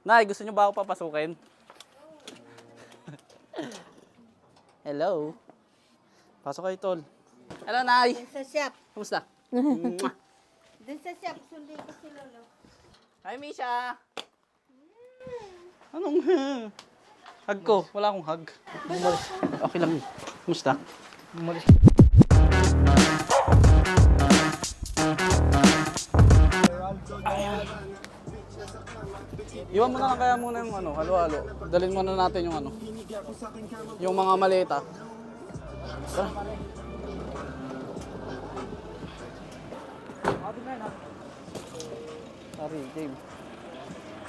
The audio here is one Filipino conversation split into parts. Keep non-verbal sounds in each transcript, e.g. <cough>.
Nay, gusto niyo ba ako papasukin? <laughs> Hello. Pasok kayo, tol. Hello, Nay. Dun sa shop. Kumusta? <laughs> Mwah. Dun sa shop, sundin ko si Lolo. Hi, Misha. Anong <laughs> hug ko? Wala akong hug. Okay lang. Kumusta? Ayan. Iwan mo na lang kaya muna yung ano, halo-halo. Dalhin muna natin yung ano. Yung mga maleta. Tara. Sorry, game.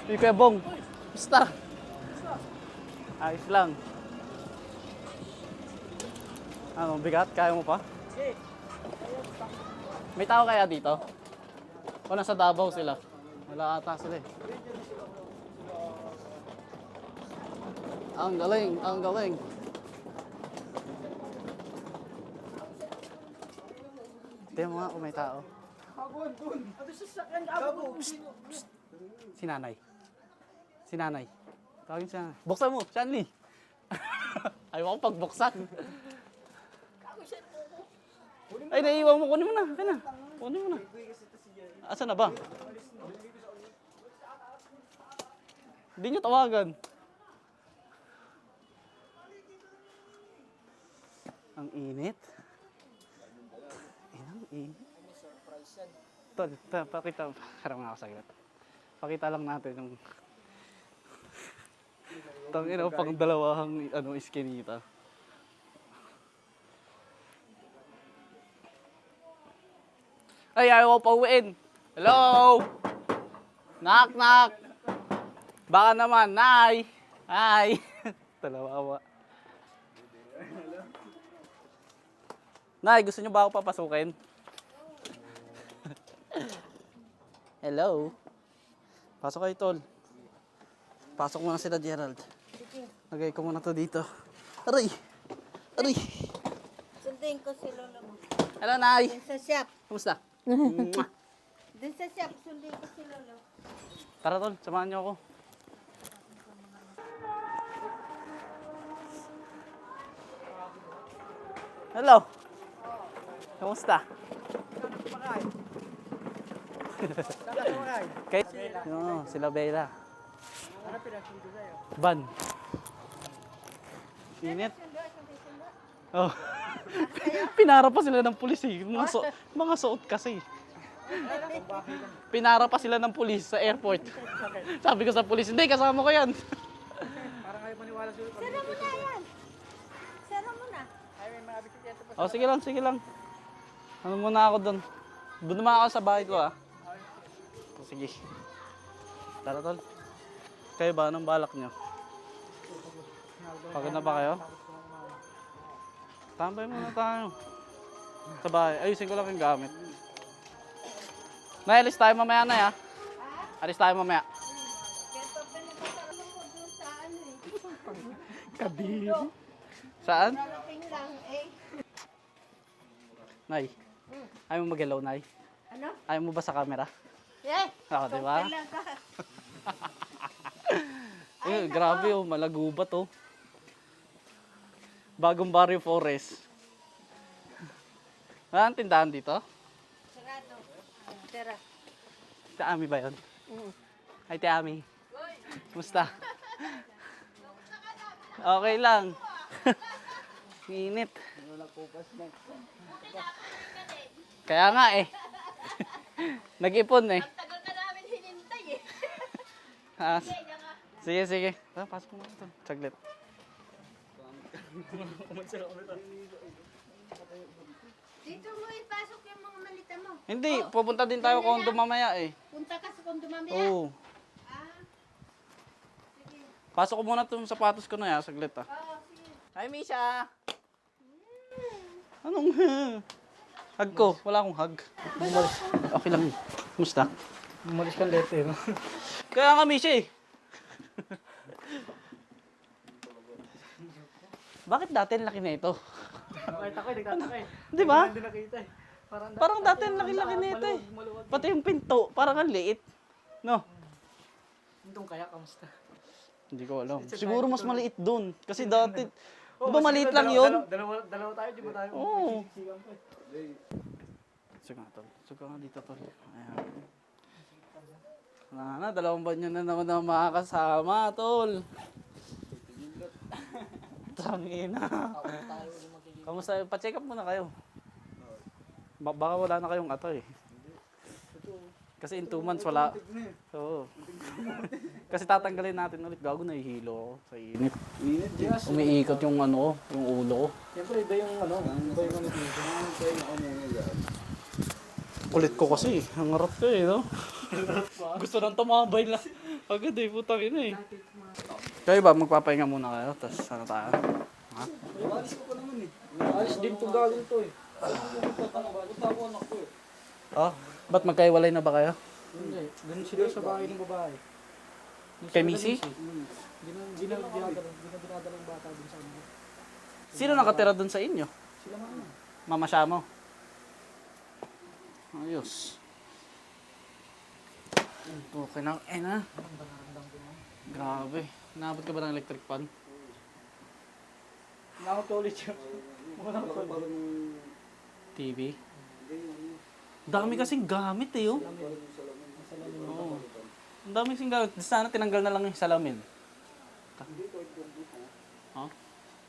Kuya Bong. Basta. Ayos lang. Ano, bigat? Kaya mo pa? May tao kaya dito? O nasa Davao sila? Wala ata sila eh. Ang galing, ang galing. Tingnan mo nga kung may tao. Si nanay. Si nanay. Tawagin si nanay. Buksan mo, Shanley. <laughs> Ayaw ko pagbuksan. Ay, naiiwan mo. Kunin mo na. Kaya na. Kunin mo na. Asa na ba? Hindi niyo tawagan. Ang init. Ay, ang init. Tol, ta- pakita, harap nga ako sa iyo. Pakita lang natin yung Tangina pang dalawahang ano iskinita. Ay, ayaw pa uwiin. Hello? Knock, knock. Baka naman, Nay. Hi. <laughs> Dalawa. Nay, gusto niyo ba ako papasukin? <laughs> Hello? Pasok kayo, tol. Pasok muna sila, Gerald. Lagay ko muna to dito. Aray! Aray! Sundin ko si Lolo. Hello, Nay! Dun sa shop. Kumusta? <laughs> Mwah. Dun sa shop, sundin ko si Lolo. Tara, tol. Samahan niyo ako. Hello! Kumusta? Kay no, sila Bella. Ban. Init. Oh. <laughs> Pinara pa sila ng pulis eh. Mga, so, mga suot kasi. Pinara pa sila ng pulis sa airport. Sabi ko sa pulis, hindi, kasama ko yan. Sara mo na yan. Sara mo na. O, sige lang, sige lang. Ano muna ako doon? Doon naman ako sa bahay ko, ah. Sige. Tara, tol. Kayo ba? Anong balak nyo? Pagod na ba kayo? Tambay muna tayo. Sa bahay. Ayusin ko lang yung gamit. Nay, alis tayo mamaya na, ah. Alis tayo mamaya. Eh. Kadiri. Saan? Darating lang eh. Nay. Ayaw mo mag-hello, Nay? Ano? Ayaw mo ba sa camera? Eh. Oo, di ba? <laughs> Eh, grabe oh, malagubat oh. Bagong Barrio Forest. <laughs> Wala ang tindahan dito? Sarado. Tara. Ti Ami ba yun? Ay, Ti Ami. Musta? <laughs> Okay lang. Init. Kaya nga eh. <laughs> Nag-ipon eh. Tagal na namin hinintay eh. <laughs> Ah, sige, sige. Tara, pasok mo na ito. Saglit. Dito mo ipasok yung mga malita mo. Hindi, pupunta din tayo kondo mamaya eh. Punta ka sa kondo mamaya. Oo. Ah. Sige. Pasok ko muna itong sapatos ko na yan. Saglit ah. Oo, sige. Hi, Misha! Anong <laughs> hug ko? Wala akong hug. Okay lang. Kumusta? Umalis ka late eh. no? Kaya nga, Misha eh. Bakit dati ang laki na ito? Kahit ako, nagtataka eh. Di ba? Hindi nakita eh. Parang Parang dati ang laki-laki na ito eh. Pati yung pinto, parang ang liit. No? Doon kaya, kamusta? Hindi ko alam. Siguro mas maliit doon. Kasi dati, <laughs> Oh, di ba kasi maliit diba lang yun? Dalawa, dalawa, dalawa tayo, di ba tayo? Oo. Eh. Suga nga, tol. Suga nga dito, tol. Ayan. Wala na, dalawang banyo na naman na makakasama, tol. <laughs> Tangina. Kamusta? Pa-check up muna kayo. Ba- baka wala na kayong ato eh. Kasi in two months wala. Oo. Kasi tatanggalin natin ulit. Gago na ihilo ako sa init. Init. Yes. Umiikot yung ano ko, yung ulo ko. Siyempre, iba yung ano, iba yung ano dito. Ano tayo nakamunga yan? Kulit ko kasi. Ang harap ko eh, no? Gusto nang tumabay lang. Agad eh, putang ina eh. Kayo ba, magpapahinga muna kayo? Tapos ano tayo? Ha? Alis ko pa naman eh. Alis din to gagawin to eh. Punta ako anak ko eh. Oh, ba't magkaiwalay na ba kayo? Hindi, ganun sila sa bahay ng babae. Kay Missy? Hindi na, hindi na dinadala, hindi na dinadala ng bata dun sa ano. Sino nakatira doon sa inyo? Sila mama. Mama siya mo? Ayos. Okay na. Eh na. Grabe. Naabot ka ba ng electric fan? Nakot ko ulit yun. Muna ko TV? Dami kasing gamit eh, oh. Oo. Ang dami kasing gamit. Sana tinanggal na lang yung salamin. Ha?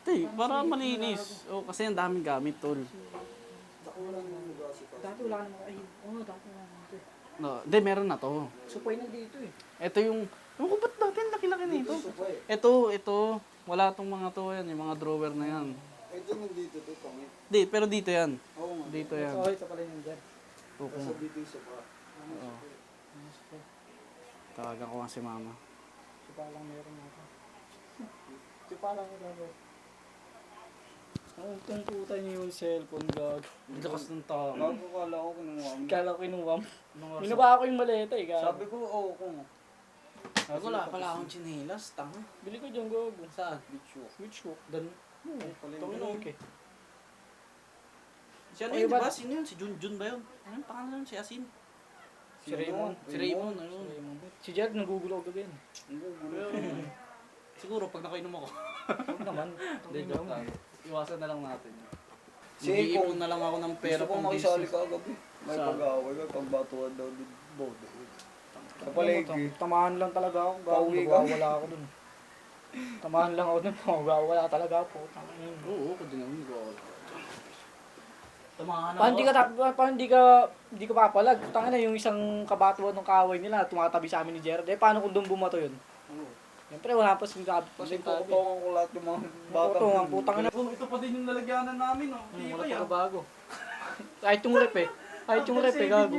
Hindi, para malinis. Oh, kasi ang daming gamit, tol. Dati wala ka naman. Ay, oo, dati wala naman. No, hindi, meron na to. Supay na dito eh. Ito yung... Ewan ko ba't dati ang laki-laki na ito? Ito, ito. Wala tong mga to yan, yung mga drawer na yan. ito nandito to pangit. Di, pero dito yan. Oo nga. Dito yan. So, ito pala yung dyan. Sopa. Oo. Tawagan ko nga si mama. Supa lang meron ako. Supa lang gagawin. Ang tungkutan niyo yung cellphone gag. Ang lakas ng tao. Bago kala ko kinuha mo. Kala ko inuwam. Mga Minaba ako yung maleta eh. Gag. Sabi ko, oo kung. Wala pala akong chinelas, tanga. Bili ko dyan gago. Saan? Bitch walk. Dan. Pala Ito okay. Si ano yun, di ba? Sino yun? Si Junjun ba yun? Ano yung pangalan nun? Si Asin? Si Raymond. Si Raymond, ayun. Si Jared nagugulog again. <laughs> Siguro pag nakainom ako. Huwag naman. <laughs> Hindi, joke lang. Iwasan na lang natin. Si Mag-iipon Ipon. na lang ako ng pera Gusto ko pang makisali business. ka agabi. May Saan? pag-away ka, pagbatuan daw din. Bodo. Palengke. Tamahan lang talaga ako. Pauwi ka. wala ako dun. Tamahan lang ako dun. <laughs> Wala talaga ako. Tangin. Oo, kung di naman mag Tamahan Paano di ka, tap- paano di ka, di ka papalag? Tangin na yung isang kabatuan ng kaaway nila, tumatabi sa amin ni Jared. Eh, paano kung doon bumato yun? Siyempre, wala pa sinabi pa Kasi pukutokan ko lahat yung mga bata. Ito, ang putang ina. Oh, ito pa din yung lalagyanan namin, oh. Hmm, wala pa bago. Kahit yung rep eh. Kahit yung rep eh, gago.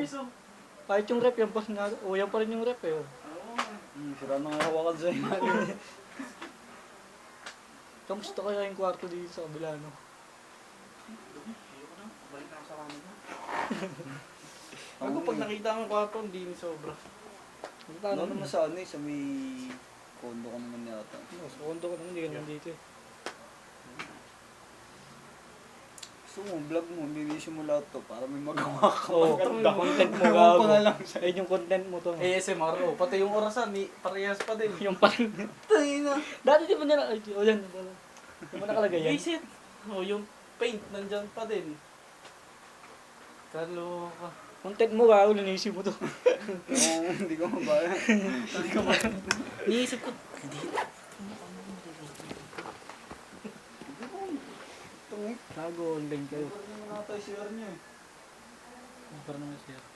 Kahit yung rep, yan pa, nga- oh, yan pa rin yung rep eh. Oh. Hmm, sira na nga hawakan sa'yo. <laughs> Kamusta kaya yung kwarto dito sa kabila, no? Balik na ako sa kanila. Ako pag nakita ang kwarto, hindi ni sobra. Paano Ano naman sa ano eh, sa may kondo ko naman yata. No, sa kondo ko naman, hindi ganun dito eh. Gusto mo, vlog mo, linisin mo lahat to para may magawa ka. Oo, Maganda. content mo Ewan gago. ko na lang. Ayun yung content mo to. ASMR, oh. Pati yung orasan, ni parehas pa din. yung parang... Tayo na. Dati di ba nila... Ay, o yan. wala. Di ba nakalagay yan? Visit. Oh, yung paint nandyan pa din. Kaloka. Content mo gago, linisin mo to. Oo, hindi ko mabaya. Niisip ko, hindi. Tungit. Gago, online kayo. Ano na tayo share niyo eh. Para naman siya.